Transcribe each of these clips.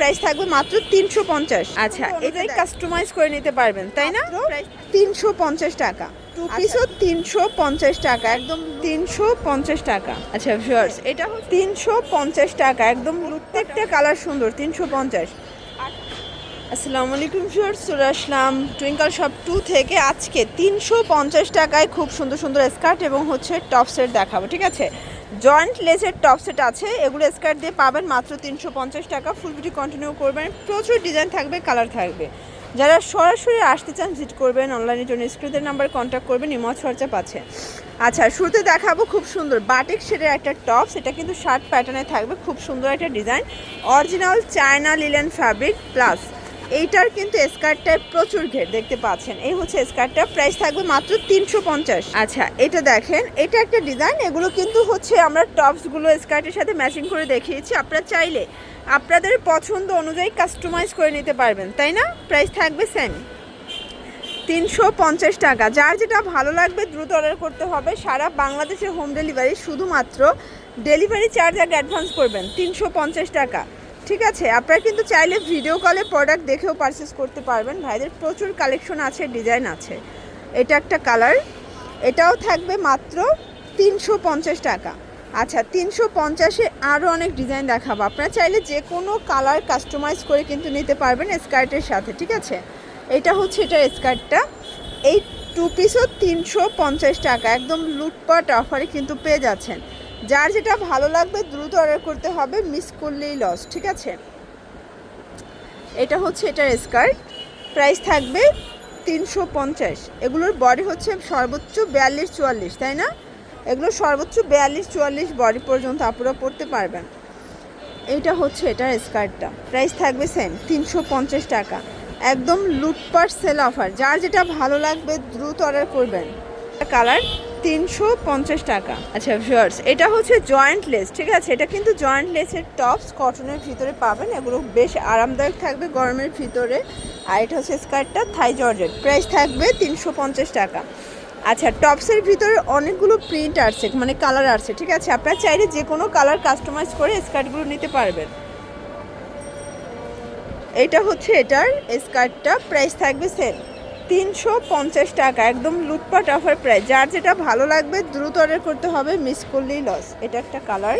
Price থাকবে মাত্র তিনশো পঞ্চাশ। আচ্ছা এটাই কাস্টমাইজ করে নিতে পারবেন তাই না? তিনশো পঞ্চাশ টাকা। টু পিসও তিনশো পঞ্চাশ টাকা একদম তিনশো পঞ্চাশ টাকা। আচ্ছা ভিউয়ার্স এটা তিনশো পঞ্চাশ টাকা একদম প্রত্যেকটা কালার সুন্দর তিনশো পঞ্চাশ। আসসালামু আলাইকুম ভিউয়ার্স, চলে আসলাম টুইঙ্কল শপ টু থেকে। আজকে তিনশো পঞ্চাশ টাকায় খুব সুন্দর সুন্দর স্কার্ট এবং হচ্ছে টপ সেট দেখাবো, ঠিক আছে? জয়েন্ট লেসের টপ সেট আছে, এগুলো স্কার্ট দিয়ে পাবেন মাত্র তিনশো পঞ্চাশ টাকা। ফুল ভিডিও কন্টিনিউ করবেন, প্রচুর ডিজাইন থাকবে কালার থাকবে। যারা সরাসরি আসতে চান ভিজিট করবেন অনলাইনের জন্য স্ক্রিনের নাম্বার কন্ট্যাক্ট করবেন ইমজ খরচা পাচ্ছে আচ্ছা শুরুতে দেখাবো খুব সুন্দর বাটিক শেডের একটা টপ সেটা কিন্তু শার্ট প্যাটার্নে থাকবে, খুব সুন্দর একটা design original China linen fabric plus এইটার কিন্তু স্কার্টটায় প্রচুর ঘের, দেখতে পাচ্ছেন। এই হচ্ছে স্কার্টটা প্রাইস থাকবে মাত্র তিনশো পঞ্চাশ। আচ্ছা এটা দেখেন, এটা একটা ডিজাইন এগুলো কিন্তু হচ্ছে আমরা টপসগুলো স্কার্টের সাথে ম্যাচিং করে দেখিয়েছি। আপনারা চাইলে আপনাদের পছন্দ অনুযায়ী কাস্টমাইজ করে নিতে পারবেন, তাই না? প্রাইস থাকবে সেম তিনশো পঞ্চাশ টাকা। যার যেটা ভালো লাগবে দ্রুত অর্ডার করতে হবে। সারা বাংলাদেশে হোম ডেলিভারি শুধুমাত্র ডেলিভারি চার্জ আগে অ্যাডভান্স করবেন, তিনশো পঞ্চাশ টাকা। ঠিক আছে, আপনারা কিন্তু চাইলে ভিডিও কলে প্রোডাক্ট দেখেও পারচেস করতে পারবেন। ভাইদের প্রচুর কালেকশন আছে ডিজাইন আছে। এটা একটা কালার এটাও থাকবে মাত্র তিনশো পঞ্চাশ টাকা। আচ্ছা তিনশো পঞ্চাশে আরও অনেক ডিজাইন দেখাবো। আপনারা চাইলে যে কোনো কালার কাস্টমাইজ করে কিন্তু নিতে পারবেন স্কার্টের সাথে, ঠিক আছে? এটা হচ্ছে এটা স্কার্টটা এই টু পিসও তিনশো পঞ্চাশ টাকা। একদম লুটপাট অফারে কিন্তু পেয়ে যাচ্ছেন। যার যেটা ভালো লাগবে দ্রুত অর্ডার করতে হবে মিস করলেই লস ঠিক আছে? এটা হচ্ছে এটার স্কার্ট প্রাইস থাকবে তিনশো পঞ্চাশ। এগুলোর বডি হচ্ছে সর্বোচ্চ বিয়াল্লিশ চুয়াল্লিশ তাই না? এগুলো সর্বোচ্চ বিয়াল্লিশ চুয়াল্লিশ বডি পর্যন্ত আপনারা পড়তে পারবেন। এইটা হচ্ছে এটার স্কার্টটা প্রাইস থাকবে সেম তিনশো পঞ্চাশ টাকা। একদম লুটপাট সেল অফার যার যেটা ভালো লাগবে দ্রুত অর্ডার করবেন। কালার তিনশো পঞ্চাশ টাকা। আচ্ছা ভিউয়ার্স এটা হচ্ছে জয়েন্ট লেস ঠিক আছে? এটা কিন্তু জয়েন্ট লেসের টপস কটনের ভিতরে পাবেন, এগুলো বেশ আরামদায়ক থাকবে গরমের ভিতরে। আর এটা হচ্ছে স্কার্টটা থাই জর্জেট প্রাইস থাকবে তিনশো পঞ্চাশ টাকা। আচ্ছা টপসের ভিতরে অনেকগুলো প্রিন্ট আসছে মানে কালার আসছে ঠিক আছে? আপনারা চাইলে যে কোনো কালার কাস্টমাইজ করে স্কার্টগুলো নিতে পারবেন। এটা হচ্ছে এটার স্কার্টটা প্রাইস থাকবে সেম তিনশো পঞ্চাশ টাকা, একদম লুটপাট অফার প্রাইস যার যেটা ভালো লাগবে, দ্রুত অর্ডার করতে হবে মিস করলেই লস এটা একটা কালার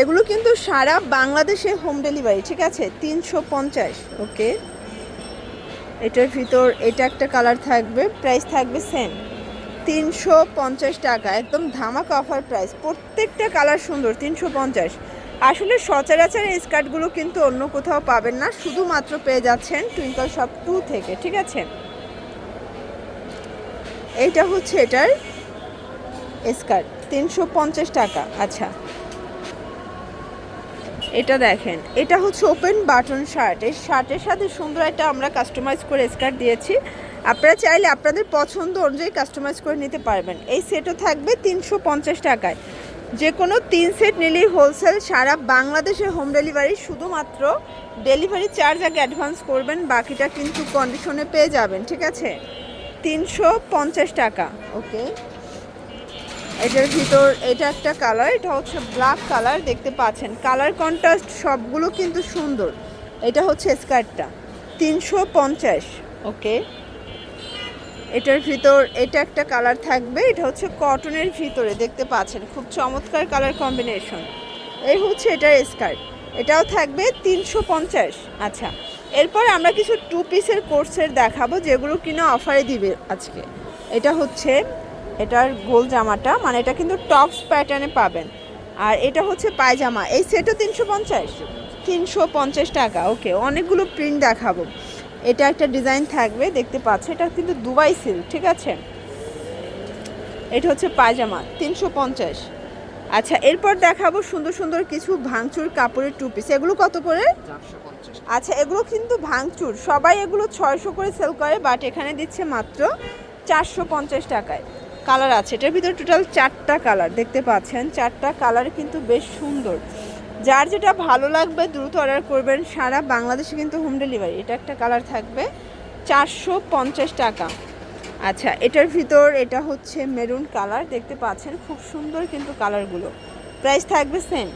এগুলো কিন্তু সারা বাংলাদেশে হোম ডেলিভারি ঠিক আছে? তিনশো পঞ্চাশ ওকে এটার ভিতর এটা একটা কালার থাকবে প্রাইস থাকবে সেম তিনশো পঞ্চাশ টাকা, একদম ধামাকা অফার প্রাইস প্রত্যেকটা কালার সুন্দর, তিনশো পঞ্চাশ। আসলে সচরাচর এই স্কার্টগুলো কিন্তু অন্য কোথাও পাবেন না, শুধুমাত্র পেয়ে যাচ্ছেন টুইঙ্কল শপ টু থেকে, ঠিক আছে? এইটা হচ্ছে এটার স্কার্ট, তিনশো পঞ্চাশ টাকা আচ্ছা। এটা দেখেন, এটা হচ্ছে ওপেন বাটন শার্ট এই শার্টের সাথে সুন্দর একটা আমরা কাস্টমাইজ করে স্কার্ট দিয়েছি। আপনারা চাইলে আপনাদের পছন্দ অনুযায়ী কাস্টমাইজ করে নিতে পারবেন। এই সেটও থাকবে তিনশো পঞ্চাশ টাকায়। যে কোনো তিন সেট নিলেই হোলসেল সারা বাংলাদেশে হোম ডেলিভারি শুধুমাত্র ডেলিভারি চার্জ আগে অ্যাডভান্স করবেন, বাকিটা কিন্তু কন্ডিশনে পেয়ে যাবেন, ঠিক আছে? তিনশো পঞ্চাশ টাকা, ওকে? এটার ভিতর, এটা একটা কালার এটা হচ্ছে ব্ল্যাক কালার দেখতে পাচ্ছেন। কালার কন্ট্রাস্ট সবগুলো কিন্তু সুন্দর। এটা হচ্ছে স্কার্টটা তিনশো পঞ্চাশ, ওকে? এটার ভিতর, এটা একটা কালার থাকবে, এটা হচ্ছে কটনের ভিতরে, দেখতে পাচ্ছেন, খুব চমৎকার কালার কম্বিনেশন এই হচ্ছে এটার স্কার্ট এটাও থাকবে তিনশো পঞ্চাশ। আচ্ছা এরপর আমরা কিছু টু পিসের কোর্সের দেখাবো, যেগুলো কিনা অফারে দিবে আজকে। এটা হচ্ছে, এটার গোল জামাটা মানে এটা কিন্তু টপস প্যাটার্নে পাবেন। আর এটা হচ্ছে পায়জামা, এই সেটও তিনশো পঞ্চাশ? তিনশো পঞ্চাশ টাকা ওকে অনেকগুলো প্রিন্ট দেখাবো। এটা একটা ডিজাইন থাকবে দেখতে পাচ্ছ। এটা কিন্তু দুবাই সিল্ক ঠিক আছে? এটা হচ্ছে পায়জামা তিনশো পঞ্চাশ। আচ্ছা এরপর দেখাবো সুন্দর সুন্দর কিছু ভাঙচুর কাপড়ের টু পিস এগুলো কত করে? আচ্ছা এগুলো কিন্তু ভাঙচুর। সবাই এগুলো ছয়শো করে সেল করে বাট এখানে দিচ্ছে মাত্র চারশো পঞ্চাশ টাকায়। কালার আছে। এটার ভিতরে টোটাল চারটা কালার দেখতে পাচ্ছেন? চারটা কালার কিন্তু বেশ সুন্দর। যার যেটা ভালো লাগবে দ্রুত অর্ডার করবেন সারা বাংলাদেশে কিন্তু হোম ডেলিভারি। এটা একটা কালার থাকবে। চারশো পঞ্চাশ টাকা। আচ্ছা এটার ভিতর এটা হচ্ছে মেরুন কালার। দেখতে পাচ্ছেন, খুব সুন্দর কিন্তু কালারগুলো। প্রাইস থাকবে সেম,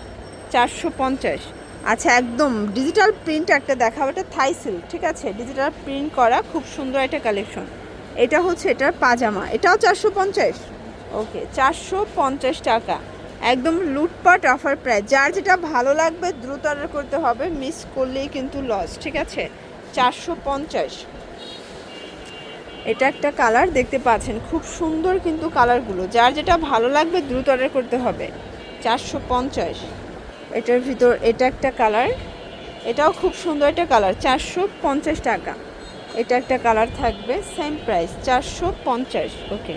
চারশো পঞ্চাশ। আচ্ছা একদম ডিজিটাল প্রিন্ট একটা দেখাবো। এটা থাই সিল্ক, ঠিক আছে? ডিজিটাল প্রিন্ট করা খুব সুন্দর একটা কালেকশন। এটা হচ্ছে এটার পাজামা। এটাও চারশো পঞ্চাশ? ওকে, চারশো পঞ্চাশ টাকা। একদম লুটপাট অফার প্রাইস যার যেটা ভালো লাগবে, দ্রুত অর্ডার করতে হবে মিস করলেই কিন্তু লস ঠিক আছে? চারশো পঞ্চাশ। এটা একটা কালার দেখতে পাচ্ছেন, খুব সুন্দর কিন্তু কালারগুলো যার যেটা ভালো লাগবে, দ্রুত অর্ডার করতে হবে। চারশো পঞ্চাশ। এটার ভিতর, এটা একটা কালার এটাও খুব সুন্দর একটা কালার চারশো পঞ্চাশ টাকা। এটা একটা কালার থাকবে সেম প্রাইস চারশো পঞ্চাশ ওকে